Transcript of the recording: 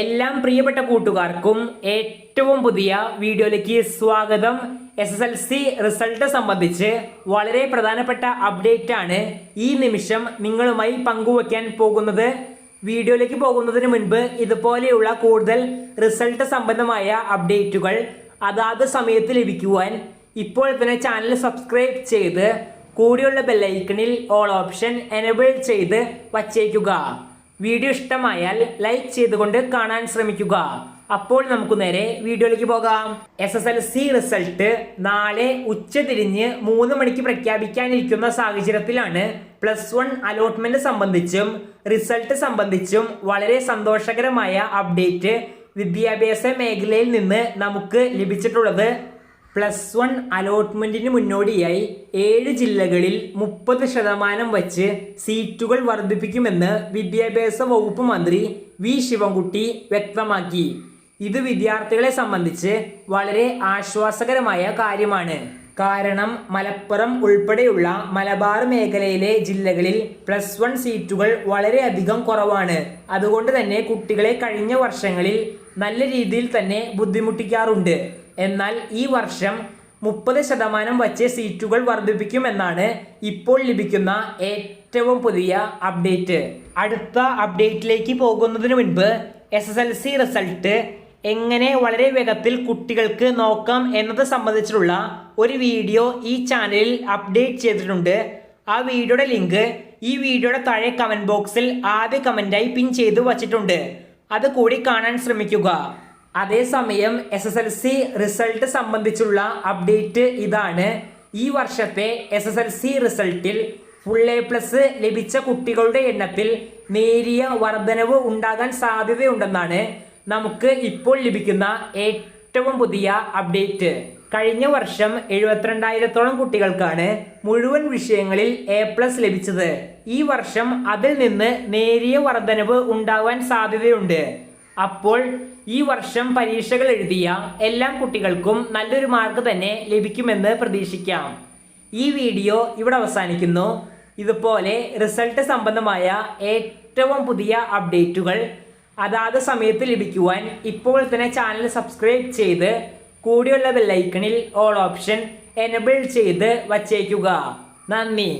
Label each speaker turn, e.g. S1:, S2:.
S1: എല്ലാം പ്രിയപ്പെട്ട കൂട്ടുകാർക്കും ഏറ്റവും പുതിയ വീഡിയോയിലേക്ക് സ്വാഗതം. S S L C result സംബന്ധിച്ച് വളരെ പ്രധാനപ്പെട്ട അപ്ഡേറ്റ് ആണ് ഈ നിമിഷം നിങ്ങളുമായി പങ്കുവയ്ക്കാൻ പോകുന്നത്. വീഡിയോയിലേക്ക് പോകുന്നതിന് മുൻപ് ഇതുപോലെയുള്ള കൂടുതൽ റിസൾട്ട് സംബന്ധമായ അപ്ഡേറ്റുകൾ അതാത് സമയത്ത് ലഭിക്കുവാൻ ഇപ്പോൾ തന്നെ ചാനൽ സബ്സ്ക്രൈബ് ചെയ്ത് കൂടിയുള്ള ബെല്ലൈക്കണിൽ ഓൾ ഓപ്ഷൻ എനബിൾ ചെയ്ത് വച്ചേക്കുക. വീഡിയോ ഇഷ്ടമായാൽ ലൈക്ക് ചെയ്തുകൊണ്ട് കാണാൻ ശ്രമിക്കുക. അപ്പോൾ നമുക്ക് നേരെ വീഡിയോയിലേക്ക് പോകാം. S S L C result നാളെ ഉച്ച തിരിഞ്ഞ് മൂന്ന് മണിക്ക് പ്രഖ്യാപിക്കാനിരിക്കുന്ന സാഹചര്യത്തിലാണ് പ്ലസ് വൺ അലോട്ട്മെന്റ് സംബന്ധിച്ചും റിസൾട്ട് സംബന്ധിച്ചും വളരെ സന്തോഷകരമായ അപ്ഡേറ്റ് വിദ്യാഭ്യാസ മേഖലയിൽ നിന്ന് നമുക്ക് ലഭിച്ചിട്ടുള്ളത്. പ്ലസ് വൺ അലോട്ട്മെന്റിന് മുന്നോടിയായി ഏഴ് ജില്ലകളിൽ മുപ്പത് ശതമാനം വച്ച് സീറ്റുകൾ വർദ്ധിപ്പിക്കുമെന്ന് വിദ്യാഭ്യാസ വകുപ്പ് മന്ത്രി വി ശിവൻകുട്ടി വ്യക്തമാക്കി. ഇത് വിദ്യാർത്ഥികളെ സംബന്ധിച്ച് വളരെ ആശ്വാസകരമായ കാര്യമാണ്. കാരണം മലപ്പുറം ഉൾപ്പെടെയുള്ള മലബാർ മേഖലയിലെ ജില്ലകളിൽ പ്ലസ് വൺ സീറ്റുകൾ വളരെയധികം കുറവാണ്. അതുകൊണ്ട് തന്നെ കുട്ടികളെ കഴിഞ്ഞ വർഷങ്ങളിൽ നല്ല രീതിയിൽ തന്നെ ബുദ്ധിമുട്ടിക്കാറുണ്ട്. എന്നാൽ ഈ വർഷം മുപ്പത് ശതമാനം വച്ച് സീറ്റുകൾ വർദ്ധിപ്പിക്കുമെന്നാണ് ഇപ്പോൾ ലഭിക്കുന്ന ഏറ്റവും പുതിയ അപ്ഡേറ്റ്. അടുത്ത അപ്ഡേറ്റിലേക്ക് പോകുന്നതിന് മുൻപ് S S L C result എങ്ങനെ വളരെ വേഗത്തിൽ കുട്ടികൾക്ക് നോക്കാം എന്നത് സംബന്ധിച്ചിട്ടുള്ള ഒരു വീഡിയോ ഈ ചാനലിൽ അപ്ഡേറ്റ് ചെയ്തിട്ടുണ്ട്. ആ വീഡിയോയുടെ ലിങ്ക് ഈ വീഡിയോയുടെ താഴെ കമന്റ് ബോക്സിൽ ആദ്യ കമന്റായി പിൻ ചെയ്തു വച്ചിട്ടുണ്ട്. അത് കൂടി കാണാൻ ശ്രമിക്കുക. അതേസമയം S S L C result സംബന്ധിച്ചുള്ള അപ്ഡേറ്റ് ഇതാണ്. ഈ വർഷത്തെ എസ് എസ് എൽ സി റിസൾട്ടിൽ ഫുൾ എ പ്ലസ് ലഭിച്ച കുട്ടികളുടെ എണ്ണത്തിൽ നേരിയ വർധനവ് ഉണ്ടാകാൻ സാധ്യതയുണ്ടെന്നാണ് നമുക്ക് ഇപ്പോൾ ലഭിക്കുന്ന ഏറ്റവും പുതിയ അപ്ഡേറ്റ് കഴിഞ്ഞ വർഷം എഴുപത്തിരണ്ടായിരത്തോളം കുട്ടികൾക്കാണ് മുഴുവൻ വിഷയങ്ങളിൽ എ പ്ലസ് ലഭിച്ചത്. ഈ വർഷം അതിൽ നിന്ന് നേരിയ വർധനവ് ഉണ്ടാവാൻ സാധ്യതയുണ്ട്. അപ്പോൾ ഈ വർഷം പരീക്ഷകൾ എഴുതിയ എല്ലാ കുട്ടികൾക്കും നല്ലൊരു മാർക്ക് തന്നെ ലഭിക്കുമെന്ന് പ്രതീക്ഷിക്കാം. ഈ വീഡിയോ ഇവിടെ അവസാനിക്കുന്നു. ഇതുപോലെ റിസൾട്ട് സംബന്ധമായ ഏറ്റവും പുതിയ അപ്ഡേറ്റുകൾ അതാത് സമയത്ത് ലഭിക്കുവാൻ ഇപ്പോൾ തന്നെ ചാനൽ സബ്സ്ക്രൈബ് ചെയ്ത് കൂടിയുള്ള ബെല്ലൈക്കണിൽ ഓൾ ഓപ്ഷൻ എനബിൾ ചെയ്ത് വച്ചേക്കുക. നന്ദി.